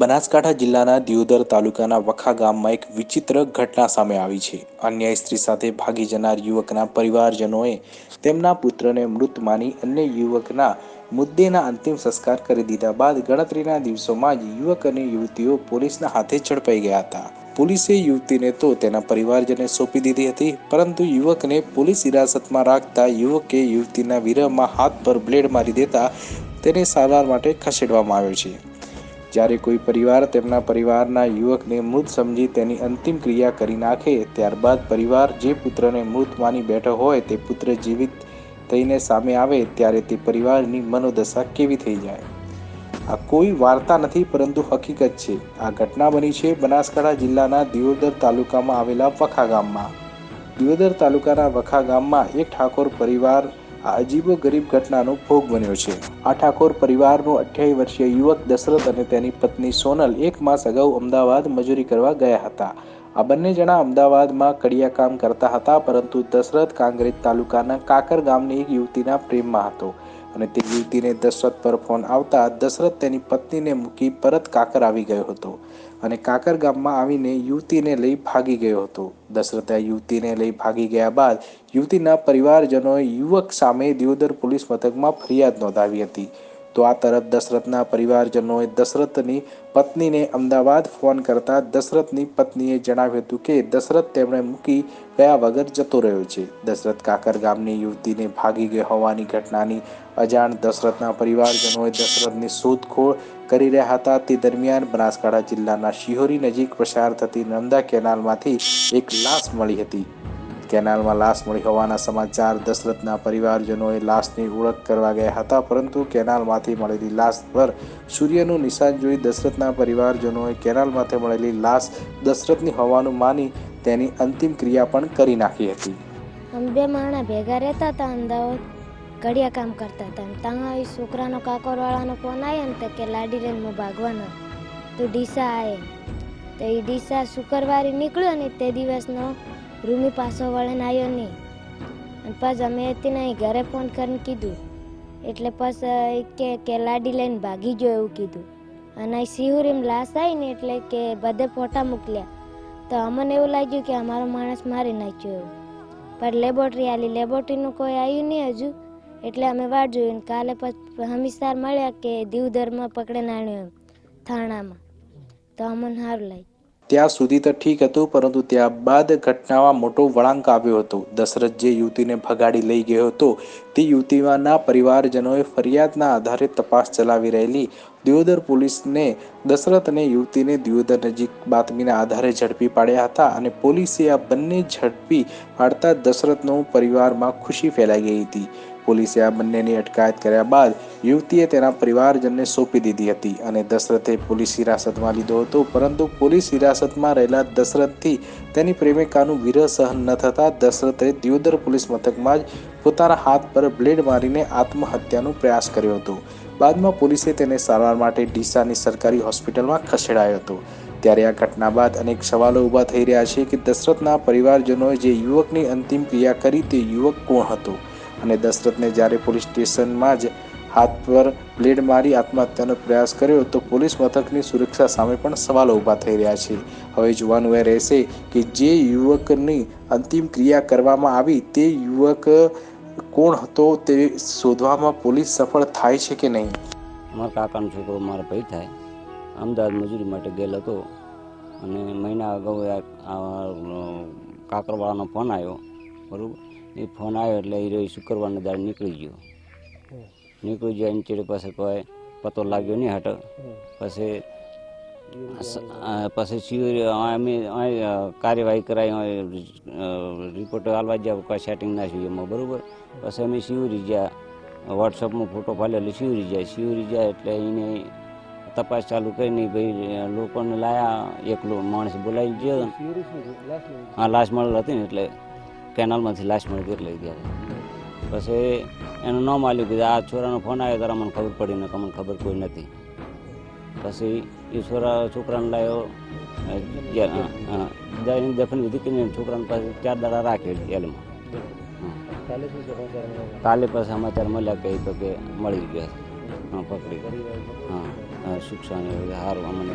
બનાસકાંઠા જિલ્લાના દિયોદર તાલુકાના વખા ગામમાં એક વિચિત્ર ઘટના સામે આવી છે. અન્ય સ્ત્રી સાથે ભાગી જનાર યુવકના પરિવારજનોએ તેમના પુત્રને મૃત માની અન્ય યુવકના મુદ્દેના અંતિમ સંસ્કાર કરી દીધા બાદ ગણતરીના દિવસોમાં જ યુવક અને યુવતીઓ પોલીસના હાથે ઝડપાઈ ગયા હતા. પોલીસે યુવતીને તો તેના પરિવારજને સોંપી દીધી હતી, પરંતુ યુવકને પોલીસ હિરાસતમાં રાખતા યુવકે યુવતીના વિરહમાં હાથ પર બ્લેડ મારી દેતા તેને સારવાર માટે ખસેડવામાં આવ્યો છે. જ્યારે કોઈ પરિવાર તેમના પરિવારના યુવકને મૃત સમજી તેની અંતિમ ક્રિયા કરી નાખે, ત્યારબાદ પરિવાર જે પુત્રને મૃત માની બેઠો હોય તે પુત્ર જીવિત થઈને સામે આવે ત્યારે તે પરિવારની મનોદશા કેવી થઈ જાય? આ કોઈ વાર્તા નથી, પરંતુ હકીકત છે. આ ઘટના બની છે બનાસકાંઠા જિલ્લાના દિયોદર તાલુકામાં આવેલા વખા ગામમાં દિયોદર તાલુકાના વખા ગામમાં એક ઠાકોર પરિવાર આ અજીબો ગરીબ ઘટનાનો ભોગ બન્યો છે. આ ઠાકોર પરિવારનો અઠ્યાવીસ વર્ષીય યુવક દશરથ અને તેની પત્ની સોનલ એક માસ અગાઉ અમદાવાદ મજૂરી કરવા ગયા હતા. આ બંને જણા અમદાવાદમાં કડિયા કામ કરતા હતા, પરંતુ દશરથ કાંગરેજ તાલુકાના કાકર ગામની એક યુવતીના પ્રેમમાં હતો. અને તે યુવતીને દશરથ પર ફોન આવતા દશરથ તેની પત્નીને મૂકી પરત કાકર આવી ગયો હતો અને કાકર ગામમાં આવીને યુવતીને લઈ ભાગી ગયો હતો. દશરથે આ યુવતીને લઈ ભાગી ગયા બાદ યુવતીના પરિવારજનોએ યુવક સામે દિયોદર પોલીસ મથકમાં ફરિયાદ નોંધાવી હતી. તો આ તરફ દશરથના પરિવારજનોએ દશરથની પત્નીને અમદાવાદ ફોન કરતા દશરથની પત્નીએ જણાવ્યું હતું કે દશરથ તેમણે મૂકી ગયા વગર જતો રહ્યો છે. દશરથ કાકર ગામની યુવતીને ભાગી ગઈ હોવાની ઘટનાની અજાણ દશરથના પરિવારજનોએ દશરથની શોધખોળ કરી રહ્યા હતા. તે દરમિયાન બનાસકાંઠા જિલ્લાના શિહોરી નજીક પસાર થતી નર્મદા કેનાલમાંથી એક લાશ મળી હતી. કેનાલમાં લાશ મળી હોવાના સમાચાર દશરથના પરિવારજનોએ લાશની ઓળખ કરવા ગયા હતા, પરંતુ કેનાલમાંથી મળેલી લાશ પર સૂર્યનું નિશાન જોઈ દશરથના પરિવારજનોએ કેનાલમાંથી મળેલી લાશ દશરથની હોવાનું માની તેની અંતિમ ક્રિયા પણ કરી નાખી હતી. અમે બે માણા ભેગા રહેતા હતા, અમદાવાદ ઘડિયા કામ કરતા હતા. ત્યાં છોકરાનો કાકોરવાળાનો ફોન આવ્યો ને તો કે, લાડી હું ભાગવાનો. તો ડીસા આવે તો એ ડીસા શુક્રવારે નીકળ્યો ને તે દિવસનો રૂમી પાછો વળન આવ્યો નહીં. અને પછી અમે તેને ઘરે ફોન કરીને કીધું. એટલે પછી કે કે લાડી લઈને ભાગી ગયો એવું કીધું. અને સિહુરીમ લાશ આવી ને એટલે કે બધે ફોટા મોકલ્યા. તો અમને એવું લાગ્યું કે અમારો માણસ મારી નાખ્યો એવું. પણ લેબોરેટરી આલી લેબોરેટરીનું કોઈ આવ્યું નહીં હજુ. એટલે અમે વાટ જોયું કાલે પછી, હમીસાર મળ્યા કે દીવધરમાં પકડે આણ્યો એમ, થાણામાં. તો અમને સારું લાગ્યું. ત્યાં સુધી તો ઠીક હતું, પરંતુ ત્યારબાદ ઘટનામાં મોટો વળાંક આવ્યો હતો. દશરથ જે યુવતીને ભગાડી લઈ ગયો હતો, તે યુવતીના પરિવારજનોએ ફરિયાદના આધારે તપાસ ચલાવી રહેલી દિયોદર પોલીસને દશરથ અને યુવતીને દિયોદર નજીક બાતમીના આધારે ઝડપી પાડ્યા હતા અને પોલીસે આ બંને ઝડપી પાડતા દશરથનો પરિવારમાં ખુશી ફેલાઈ ગઈ હતી. પોલીસે આ બંનેની અટકાયત કર્યા બાદ યુવતીએ તેના પરિવારજનને સોંપી દીધી હતી અને દશરથે પોલીસ હિરાસતમાં લીધો હતો, પરંતુ પોલીસ હિરાસતમાં રહેલા દશરથથી તેની પ્રેમિકાનું વિરહ સહન ન થતાં દશરથે દિયોદર પોલીસ મથકમાં જ પોતાના હાથ પર બ્લેડ મારીને આત્મહત્યાનો પ્રયાસ કર્યો હતો. બાદમાં પોલીસે તેને સારવાર માટે ડીસાની સરકારી હોસ્પિટલમાં ખસેડાયો હતો. ત્યારે આ ઘટના બાદ અનેક સવાલો ઊભા થઈ રહ્યા છે કે દશરથના પરિવારજનોએ જે યુવકની અંતિમ ક્રિયા કરી તે યુવક કોણ હતો? અને દશરથને જ્યારે પોલીસ સ્ટેશનમાં જ હાથ પર બ્લેડ મારી આત્મહત્યાનો પ્રયાસ કર્યો, તો પોલીસ મથકની સુરક્ષા સામે પણ સવાલો ઊભા થઈ રહ્યા છે. હવે જોવાનું એ રહેશે કે જે યુવકની અંતિમ ક્રિયા કરવામાં આવી, તે યુવક કોણ હતો તે શોધવામાં પોલીસ સફળ થાય છે કે નહીં? મારા કાકાનો છોકરો મારા ભાઈ થાય. અમદાવાદ મજૂરી માટે ગયેલો હતો અને મહિના અગાઉ કાકરવાળાનો ફોન આવ્યો, બરાબર? એ ફોન આવ્યો એટલે એ રહ્યો શુક્રવારના દાડે નીકળી ગયો. નીકળી ગયો એની ચેડે પાસે કોઈ પતો લાગ્યો નહીં હટ. પછી પછી શિવર અમે કાર્યવાહી કરાવી રિપોર્ટ હાલવા જ્યાં કોઈ સેટિંગ ના થયું એમાં બરાબર? પછી અમે શિવરી જ્યાં વોટ્સઅપમાં ફોટો એટલે શિવરી જાય શિવરી જાય એટલે એને તપાસ ચાલુ કરીને ભાઈ લોકોને લાયા એકલો માણસ બોલાવી ગયો. હા લાશ મળેલ હતી ને એટલે કેનાલમાંથી લાશ મળી લઈ ગયા પછી એનું નામ માલ્યું કે આ છોરાનો ફોન આવ્યો ત્યારે મને ખબર પડી ને અમને ખબર કોઈ નથી. પછી એ છોરા છોકરાને લાવ્યો. જઈને દફન વિધિ કરીને છોકરાને પાસે ચાર દાડા રાખ્યો જેલમાં. કાલે પછી સમાચાર મળ્યા? કે તો કે મળી ગયા હા પકડી. હા શિક્ષણ સારું અમને